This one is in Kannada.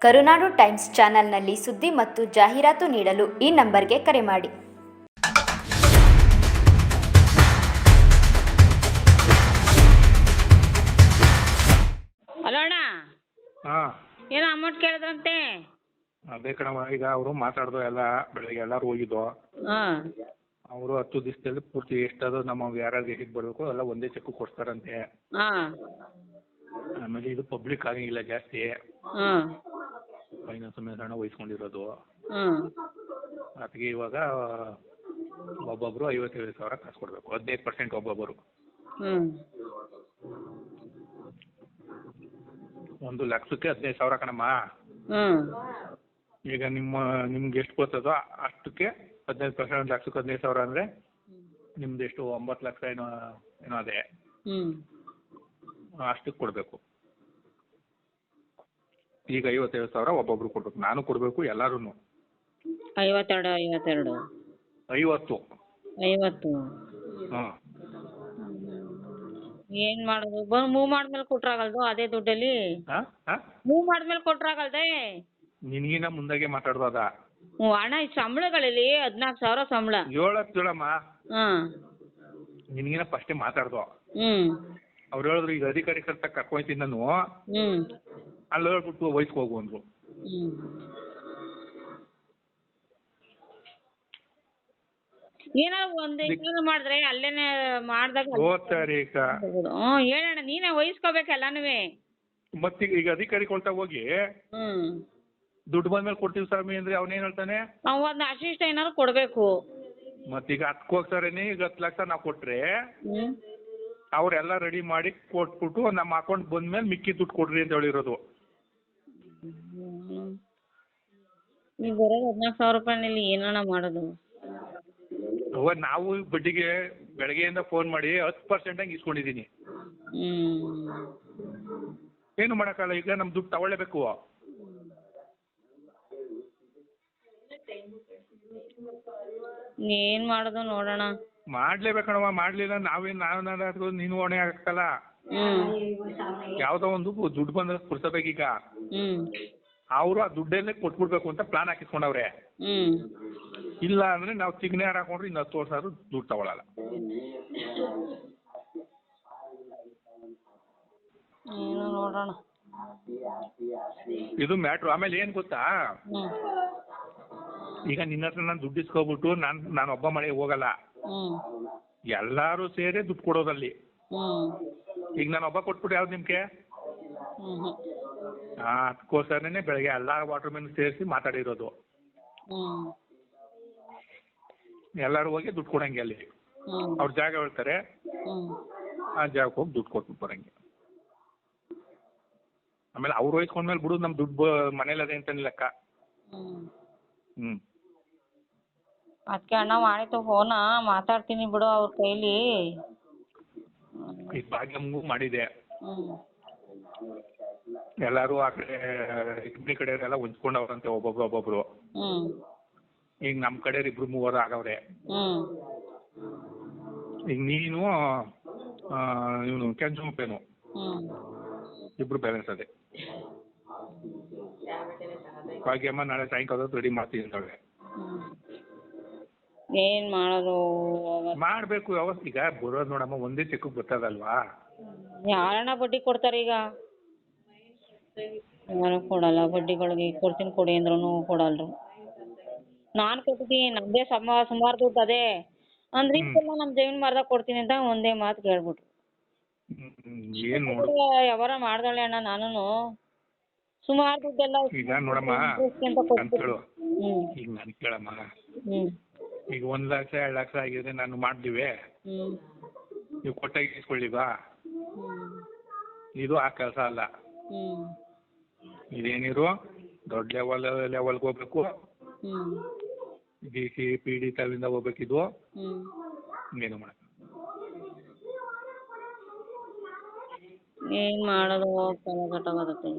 ಕರುನಾಡು ಟೈಮ್ಸ್ ಚಾನೆಲ್ನಲ್ಲಿ ಸುದ್ದಿ ಮತ್ತು ಜಾಹೀರಾತು ನೀಡಲು ಈ ನಂಬರ್ಗೆ ಕರೆ ಮಾಡಿ. ಹಲೋ ಅಣ್ಣ. ಹಾಂ. ಏನೋ ಅಮೌಂಟ್ ಕೇಳಿದ್ರಂತೆ? ಅದೇ ಕಣವ ಈಗ ಅವರು ಮಾತಾಡ್ದು ಎಲ್ಲ ಬೆಳಿಗ್ಗೆ ಎಲ್ಲರೂ ಹೋಗಿದ್ದು. ಹಾಂ. ಅವರು ಹತ್ತು ದಿವಸದಲ್ಲಿ ಪೂರ್ತಿ ಎಷ್ಟಾದ್ರು ನಮ್ಮ ಯಾರ್ಯಾರು ಹೇಗೆ ಬರಬೇಕು ಎಲ್ಲ ಒಂದೇ ಚೆಕ್ ಕೊಡ್ತಾರಂತೆ. ಹಾಂ. ಆಮೇಲೆ ಇದು ಪಬ್ಲಿಕ್ ಆಗಿಲ್ಲ ಜಾಸ್ತಿ. ಹಾಂ. ಫೈನಾನ್ಸ್ ಮೇಲೆ ಹಣ ವಹಿಸ್ಕೊಂಡಿರೋದು. ಅದಕ್ಕೆ ಇವಾಗ ಒಬ್ಬೊಬ್ರು ಐವತ್ತೈದು ಸಾವಿರ ಕಾಸು ಕೊಡಬೇಕು. ಹದಿನೈದು ಪರ್ಸೆಂಟ್ ಒಬ್ಬೊಬ್ಬರು ಒಂದು ಲಕ್ಷಕ್ಕೆ ಹದಿನೈದು ಸಾವಿರ ಕಣಮ್ಮ. ಈಗ ನಿಮ್ಮ ನಿಮ್ಗೆ ಎಷ್ಟು ಬರ್ತದೋ ಅಷ್ಟಕ್ಕೆ ಹದಿನೈದು ಪರ್ಸೆಂಟ್ ಒಂದು ಲಕ್ಷಕ್ಕೆ ಹದಿನೈದು ಸಾವಿರ ಅಂದ್ರೆ ನಿಮ್ದು ಎಷ್ಟು ಒಂಬತ್ತು ಲಕ್ಷ ಏನೋ ಏನೋ ಅದೇ. ಅಷ್ಟಕ್ಕೆ ಕೊಡಬೇಕು. ಈಗ ಐವತ್ತೈದು ಸಾವಿರ ಒಬ್ಬೊಬ್ರು ಕೊಡ್ಬೇಕು. ನಾನು ಕೊಡಬೇಕು ಎಲ್ಲರೂ ಐವತ್ತೆರಡು ಐವತ್ತೆರಡು. ಐವತ್ತು. ಐವತ್ತು. ಹಾಂ. ಏನು ಮಾಡೋದು? ಬಂದು ಮೂವ್ ಮಾಡಿದ್ಮೇಲೆ ಕೊಟ್ರಾಗಲ್ದು ಅದೇ ದುಡ್ಡಲ್ಲಿ? ಹಾಂ ಹಾಂ ಮೂವ್ ಮಾಡಿದ್ಮೇಲೆ ಕೊಟ್ರಾಗಲ್ದೆ? ನಿನಗಿನ ಮುಂದಾಗೆ ಮಾತಾಡ್ಬೋದ? ಹ್ಞೂ ಅಣ್ಣ ಈ ಸಂಬಳಗಳಲ್ಲಿ ಹದಿನಾಲ್ಕು ಸಾವಿರ ಸಂಬಳ. ಏಳತ್ತು ಹೇಳಮ್ಮ. ಹಾಂ. ನಿನಗಿನ ಫಸ್ಟೇ ಮಾತಾಡ್ದು. ಹ್ಞೂ ಅವ್ರು ಹೇಳಿದ್ರು ಈಗ ಅಧಿಕಾರಿ ಕರ್ತ ಕರ್ಕೊಂತೀನಿ ನಾನು. ಹ್ಮ್. ಅಲ್ಲಿ ಹೇಳ್ಬಿಟ್ಟು ವಯಸ್ಸಿಗೆ ಹೋಗು ಅಂದ್ರು. ಏನಾದ್ರು ಒಂದು ಏನಾದ್ರು ಮಾಡಿದ್ರೆ ಅಲ್ಲೇನೆ ಮಾಡಿದಾಗ ಓದ್ತಾರೆ ಈಗ. ಹ್ಞೂ ಹೇಳಣ್ಣ ನೀನೇ ವಹಿಸ್ಕೋಬೇಕು ಎಲ್ಲಾನು. ಮತ್ತೀಗ ಈಗ ಅಧಿಕಾರಿ ಕೊಳ್ತಾ ಹೋಗಿ ಹ್ಮ್. ದುಡ್ಡು ಬಂದ್ಮೇಲೆ ಕೊಡ್ತೀವಿ ಸ್ವಾಮಿ ಅಂದ್ರೆ ಅವನೇನ್ ಹೇಳ್ತಾನೆ? ನಾವು ಒಂದು ಅಶಿಷ್ಟ ಏನಾದ್ರು ಕೊಡ್ಬೇಕು. ಮತ್ತೀಗ ಹತ್ಕೋಗ್ತಾರೇನೆ ಈಗ ಹತ್ತು ಲಕ್ಷ ನಾವು ಕೊಟ್ರೆ ಹ್ಞೂ ಅವ್ರೆಲ್ಲ ರೆಡಿ ಮಾಡಿ ಕೊಟ್ಬಿಟ್ಟು ನಮ್ಮ ಅಕೌಂಟ್ ಬಂದ್ಮೇಲೆ ಮಿಕ್ಕಿ ದುಡ್ಡು ಕೊಡ್ರಿ ಅಂತ ಹೇಳಿರೋದು. ಈಗ ಬರೋದು ಹದಿನಾಲ್ಕು ಸಾವಿರ ರೂಪಾಯಿನಲ್ಲಿ ಏನಣ್ಣ ಮಾಡೋದು? ಅವ್ವ ನಾವು ಬಡ್ಡಿಗೆ ಬೆಳಗ್ಗೆಯಿಂದ ಫೋನ್ ಮಾಡಿ ಹತ್ತು ಪರ್ಸೆಂಟ್ ಹಂಗೆ ಇಸ್ಕೊಂಡಿದ್ದೀನಿ. ಏನು ಮಾಡೋಕ್ಕಲ್ಲ ಈಗ ನಮ್ಮ ದುಡ್ಡು ತಗೊಳ್ಳೇಬೇಕು. ಏನು ಮಾಡೋದು ನೋಡೋಣ. ಮಾಡ್ಲೇಬೇಕಣವ ಮಾಡ್ಲಿಲ್ಲ ನಾವೇನು ನಾವು ನೀನು ಹೊಣೆ ಆಗ್ತಲ್ಲ ಯಾವ್ದೋ ಒಂದು ದುಡ್ಡು ಬಂದ್ರೆ ಕುರ್ಸಬೇಕೀಗ ಅವರು ಆ ದುಡ್ಡಲ್ಲೇ ಕೊಟ್ಬಿಡ್ಬೇಕು ಅಂತ ಪ್ಲಾನ್ ಹಾಕಿಸ್ಕೊಂಡವ್ರೆ. ಇಲ್ಲ ಅಂದ್ರೆ ನಾವು ಸಿಗ್ನೆ ಹಾರ ಹಾಕೊಂಡ್ರೆ ಇನ್ನು ತೋರ್ಸ ವರ್ಷ ಆದ್ರೂ ದುಡ್ಡು ತಗೊಳಲ್ಲ. ನೋಡೋಣ. ಇದು ಮ್ಯಾಟ್ರು. ಆಮೇಲೆ ಏನ್ ಗೊತ್ತಾ? ಈಗ ನಿನ್ನ ಹತ್ರ ನಾನು ದುಡ್ಡು ಇಸ್ಕೊಬಿಟ್ಟು ನಾನು ನಾನು ಒಬ್ಬ ಮನೆಗೆ ಹೋಗಲ್ಲ. ಎಲ್ಲರೂ ಸೇರಿ ದುಡ್ಡು ಕೊಡೋದಲ್ಲಿ. ಈಗ ನಾನು ಒಬ್ಬ ಕೊಟ್ಬಿಟ್ಟು ಯಾವ್ದು ನಿಮ್ಗೆ? ಆ, ಅದಕ್ಕೋಸ್ಕರನೇ ಬೆಳಗ್ಗೆ ಎಲ್ಲ ವಾಟರ್ ಮೆನ್ ಸೇರಿಸಿ ಮಾತಾಡಿರೋದು. ಹ್ಮ್. ಎಲ್ಲರೂ ಹೋಗಿ ದುಡ್ಡು ಕೊಡಂಗೆ ಅಲ್ಲಿ. ಅವ್ರ ಜಾಗ ಹೇಳ್ತಾರೆ. ಆ ಜಾಗಕ್ಕೆ ಹೋಗಿ ದುಡ್ಡು ಕೊಟ್ಬಿಟ್ಟು ಬರಂಗೆ. ಆಮೇಲೆ ಅವ್ರು ವಹಿಸ್ಕೊಂಡ್ಮೇಲೆ ಬಿಡುದು ನಮ್ಮ ದುಡ್ಡು ಮನೇಲಿ ಅದೇ ಅಂತ ಲೆಕ್ಕ. ಹ್ಮ್. ಅದಕ್ಕೆ ಅಣ್ಣ ಮಾಡಿತ್ತು ಫೋನ ಮಾತಾಡ್ತೀನಿ ಬಿಡು ಅವ್ರ ಕೈಲಿ. ಈ ಭಾಗ್ಯಮ್ಗೂ ಮಾಡಿದೆ. ಹ್ಞೂ ಎಲ್ಲರೂ ಆ ಕಡೆ ಇಬ್ಬನಿ ಕಡೆಯವರೆಲ್ಲ ಹೊಂಚ್ಕೊಂಡವ್ರಂತೆ ಒಬ್ಬೊಬ್ರು ಒಬ್ಬೊಬ್ರು. ಹ್ಞೂ ಈಗ ನಮ್ಮ ಕಡೆ ಇಬ್ರು ಮೂವರು ಆಗವ್ರೆ. ಹ್ಞೂ ಈಗ ನೀನು ಇವನು ಕೆಂಚುಮಪ್ಪೇನು. ಹ್ಞೂ ಇಬ್ರು ಬ್ಯಾಲೆನ್ಸ್ ಅದೇ. ಭಾಗ್ಯಮ್ಮ ನಾಳೆ ಸಾಯಂಕಾಲ ರೆಡಿ ಮಾಡ್ತೀನಿ ಅಂತಾಳೆ ಏನು ಮಾಡೋದು ಮಾಡಬೇಕು ವ್ಯವಸ್ಥೆ ಈಗ ಬರೋದು ನೋಡಮ್ಮ ಒಂದೇ ಚೆಕ್ ಬರ್ತದಲ್ವಾ? ಯಾರಣ್ಣ ಬಡ್ಡಿ ಕೊಡ್ತಾರೆ ಈಗ? ಯಾರು ಕೊಡಲ್ಲ ಬಡ್ಡಿಗಳಿಗೆ ಕೊಡ್ತೀನಿ ಕೊಡಿ ಅಂದ್ರೂ ಕೊಡಲ್ರು. ನಾನ್ ಕೊಟ್ಟಿದ್ದೀನಿ ನಮ್ದೇ ಸಮ ಸುಮಾರು ದುಡ್ಡು ಅದೇ. ಅಂದ್ರೆ ಇದೆಲ್ಲ ನಮ್ಮ ಜಮೀನು ಮಾರ್ದಾಗ ಕೊಡ್ತೀನಿ ಅಂತ ಒಂದೇ ಮಾತು ಕೇಳ್ಬಿಟ್ರು. ಏನು ನೋಡು. ವ್ಯವಹಾರ ಮಾಡ್ದಳೆ ಅಣ್ಣ ನಾನು ಸುಮಾರು ದುಡ್ಡೆಲ್ಲ ಈಗ ನೋಡಮ್ಮ ಅಂತ ಈಗ ನಾನು ಕೇಳಮ್ಮ. ಹ್ಞೂ ಈಗ ಒಂದ್ ಲಕ್ಷ ಎರಡು ಲಕ್ಷ ಆಗಿದ್ರೆ ನಾನು ಮಾಡ್ತೀವಿ. ಹ್ಞೂ ನೀವು ಕೊಟ್ಟಾಗ ಇಸ್ಕೊಳ್ಳಿವಾ ಇದು ಆ ಕೆಲಸ ಅಲ್ಲ. ಹ್ಞೂ ಇದೇನಿರು ದೊಡ್ಡ ಲೆವೆಲ್ ಲೆವೆಲ್ಗೆ ಹೋಗ್ಬೇಕು. ಹ್ಞೂ ಡಿ ಸಿ ಪಿ ಡಿ ತವಿಂದ ಹೋಗ್ಬೇಕಿದ್ವು. ಏನು ಮಾಡಕ್ಕೆ ಏನು ಮಾಡೋದು? ಕೆಟ್ಟೋಗತ್ತೆ